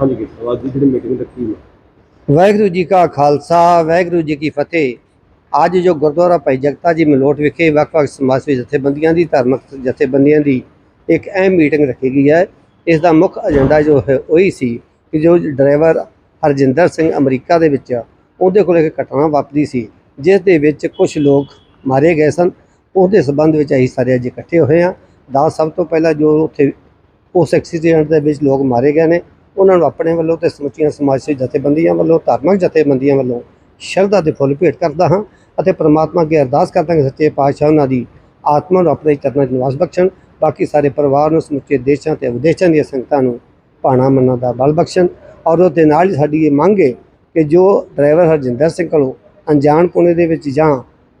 ਹਾਂਜੀ ਜੀ ਅੱਜ ਦੀ ਜਿਹੜੀ ਮੀਟਿੰਗ ਰੱਖੀ ਹੈ। ਵਾਹਿਗੁਰੂ ਜੀ ਕਾ ਖਾਲਸਾ, ਵਾਹਿਗੁਰੂ ਜੀ ਕੀ ਫਤਿਹ। ਅੱਜ ਜੋ ਗੁਰਦੁਆਰਾ ਭਾਈ ਜਗਤਾ ਜੀ ਮਲੋਟ ਵਿਖੇ ਵੱਖ-ਵੱਖ ਸਮਾਜ ਜਥੇਬੰਦੀਆਂ ਦੀ, ਧਾਰਮਿਕ ਜਥੇਬੰਦੀਆਂ ਦੀ ਇੱਕ ਅਹਿਮ ਮੀਟਿੰਗ ਰੱਖੀ ਗਈ ਹੈ। ਇਸ ਦਾ ਮੁੱਖ ਏਜੰਡਾ ਜੋ ਹੈ, ਉਹੀ ਸੀ ਕਿ ਜੋ ਡਰਾਈਵਰ ਹਰਜਿੰਦਰ ਸਿੰਘ ਅਮਰੀਕਾ ਦੇ ਵਿੱਚ ਉਹਦੇ ਕੋਲ ਇੱਕ ਘਟਨਾ ਵਾਪਰੀ ਸੀ, ਜਿਸ ਦੇ ਵਿੱਚ ਕੁਝ ਲੋਕ ਮਾਰੇ ਗਏ ਸਨ। ਉਹਦੇ ਸਬੰਧ ਵਿੱਚ ਅਸੀਂ ਸਾਰੇ ਅੱਜ ਇਕੱਠੇ ਹੋਏ ਹਾਂ। ਦਾ ਸਭ ਤੋਂ ਪਹਿਲਾਂ ਜੋ ਉੱਥੇ ਉਸ ਐਕਸੀਡੈਂਟ ਦੇ ਵਿੱਚ ਲੋਕ ਮਾਰੇ ਗਏ ਨੇ ਉਹਨਾਂ ਨੂੰ ਆਪਣੇ ਵੱਲੋਂ ਤੇ ਸਮੁੱਚੀਆਂ ਸਮਾਜ ਸੇਵੀ ਜਥੇਬੰਦੀਆਂ ਵੱਲੋਂ, ਧਾਰਮਿਕ ਜਥੇਬੰਦੀਆਂ ਵੱਲੋਂ ਸ਼ਰਧਾ ਦੇ ਫੁੱਲ ਭੇਟ ਕਰਦਾ ਹਾਂ ਅਤੇ ਪ੍ਰਮਾਤਮਾ ਅੱਗੇ ਅਰਦਾਸ ਕਰਦਾ ਹਾਂ ਕਿ ਸੱਚੇ ਪਾਤਸ਼ਾਹ ਉਹਨਾਂ ਦੀ ਆਤਮਾ ਨੂੰ ਆਪਣੇ ਚਰਨਾਂ 'ਚ ਨਿਵਾਸ ਬਖਸ਼ਣ। ਬਾਕੀ ਸਾਰੇ ਪਰਿਵਾਰ ਨੂੰ, ਸਮੁੱਚੇ ਦੇਸ਼ਾਂ ਤੇ ਵਿਦੇਸ਼ਾਂ ਦੀਆਂ ਸੰਗਤਾਂ ਨੂੰ ਭਾਣਾ ਮੰਨਣ ਦਾ ਬਲ ਬਖਸ਼ਣ ਔਰ ਉਹਦੇ ਨਾਲ ਹੀ ਸਾਡੀ ਇਹ ਮੰਗ ਹੈ ਕਿ ਜੋ ਡਰਾਈਵਰ ਹਰਜਿੰਦਰ ਸਿੰਘ ਕੋਲੋਂ ਅਣਜਾਣ ਪੁਣੇ ਦੇ ਵਿੱਚ ਜਾਂ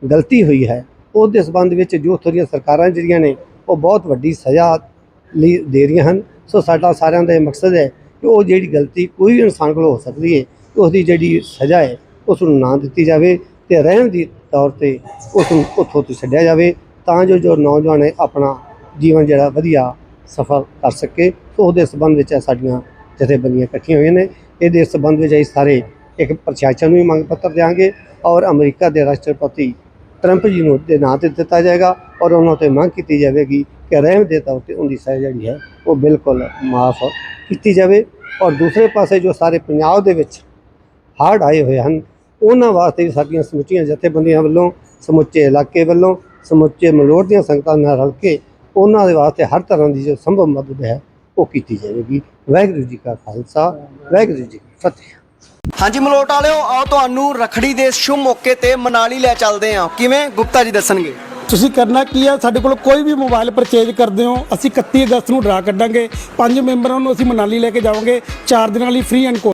ਗਲਤੀ ਹੋਈ ਹੈ, ਉਹਦੇ ਸਬੰਧ ਵਿੱਚ ਜੋ ਥੋੜੀਆਂ ਸਰਕਾਰਾਂ ਜਿਹੜੀਆਂ ਨੇ, ਉਹ ਬਹੁਤ ਵੱਡੀ ਸਜ਼ਾ ਲਈ ਦੇ ਰਹੀਆਂ ਹਨ। ਸੋ ਸਾਡਾ ਸਾਰਿਆਂ ਦਾ ਇਹ ਮਕਸਦ ਹੈ ਕਿ ਉਹ ਜਿਹੜੀ ਗਲਤੀ ਕੋਈ ਵੀ ਇਨਸਾਨ ਕੋਲ ਹੋ ਸਕਦੀ ਹੈ ਕਿ ਉਸ ਦੀ ਜਿਹੜੀ ਸਜ਼ਾ ਹੈ, ਉਸ ਨੂੰ ਨਾ ਦਿੱਤੀ ਜਾਵੇ ਤੇ ਰਹਿਮ ਦੀ ਤੌਰ ਤੇ ਉਸ ਨੂੰ ਉੱਥੋਂ ਤੋਂ ਛੱਡਿਆ ਜਾਵੇ ਤਾਂ ਜੋ ਜੋ ਨੌਜਵਾਨ ਹੈ ਆਪਣਾ ਜੀਵਨ ਜਿਹੜਾ ਵਧੀਆ ਸਫਲ ਕਰ ਸਕੇ। ਸੋ ਉਹਦੇ ਸੰਬੰਧ ਵਿੱਚ ਸਾਡੀਆਂ ਜਥੇਬੰਦੀਆਂ ਇਕੱਠੀਆਂ ਹੋਈਆਂ ਨੇ। ਇਹਦੇ ਸੰਬੰਧ ਵਿੱਚ ਅਸੀਂ ਸਾਰੇ ਇੱਕ ਪ੍ਰਸ਼ਾਸਨ ਨੂੰ ਵੀ ਮੰਗ ਪੱਤਰ ਦਿਆਂਗੇ ਔਰ ਅਮਰੀਕਾ ਦੇ ਰਾਸ਼ਟਰਪਤੀ ਟਰੰਪ ਜੀ ਨੂੰ ਦੇ ਨਾਂ ਤੇ ਦਿੱਤਾ ਜਾਏਗਾ ਔਰ ਉਹਨਾਂ ਤੇ ਮੰਗ ਕੀਤੀ ਜਾਵੇਗੀ ਕਿ ਰਹਿਮ ਦੇ ਤੌਰ ਤੇ ਉਹਦੀ ਸਜ਼ਾ ਜਿਹੜੀ ਹੈ, ਉਹ ਬਿਲਕੁਲ ਮਾਫ ਕੀਤੀ ਜਾਵੇ ਔਰ ਦੂਸਰੇ ਪਾਸੇ ਜੋ ਸਾਰੇ ਪੰਜਾਬ ਦੇ ਵਿੱਚ ਹੜ੍ਹ ਆਏ ਹੋਏ ਹਨ, ਉਹਨਾਂ ਵਾਸਤੇ ਵੀ ਸਾਡੀਆਂ ਸਮੁੱਚੀਆਂ ਜਥੇਬੰਦੀਆਂ ਵੱਲੋਂ, ਸਮੁੱਚੇ ਇਲਾਕੇ ਵੱਲੋਂ, ਸਮੁੱਚੇ ਮਲੋਟ ਦੀਆਂ ਸੰਗਤਾਂ ਨਾਲ ਰਲ ਕੇ ਉਹਨਾਂ ਦੇ ਵਾਸਤੇ ਹਰ ਤਰ੍ਹਾਂ ਦੀ ਜੋ ਸੰਭਵ ਮਦਦ ਹੈ, ਉਹ ਕੀਤੀ ਜਾਵੇਗੀ। ਵਾਹਿਗੁਰੂ ਜੀ ਕਾ ਖਾਲਸਾ, ਵਾਹਿਗੁਰੂ ਜੀ ਕੀ ਫਤਿਹ। ਹਾਂਜੀ ਮਲੋਟ ਵਾਲਿਓ, ਆਓ ਤੁਹਾਨੂੰ ਰਖੜੀ ਦੇ ਸ਼ੁਭ ਮੌਕੇ ਤੇ ਮਨਾਲੀ ਲੈ ਚੱਲਦੇ ਹਾਂ। ਕਿਵੇਂ? ਗੁਪਤਾ ਜੀ ਦੱਸਣਗੇ। ਤੁਸੀਂ ਕਰਨਾ ਕੀ ਆ? ਸਾਡੇ ਕੋਲ ਕੋਈ ਵੀ ਮੋਬਾਈਲ ਪਰਚੇਜ ਕਰਦੇ ਹੋ, ਅਸੀਂ 31 ਅਗਸਤ ਨੂੰ ਡਰਾ ਕੱਢਾਂਗੇ। ਪੰਜ ਮੈਂਬਰਾਂ ਨੂੰ ਅਸੀਂ ਮਨਾਲੀ ਲੈ ਕੇ ਜਾਵਾਂਗੇ। 4 ਦਿਨਾਂ ਲਈ ਫ੍ਰੀ ਐਂਡ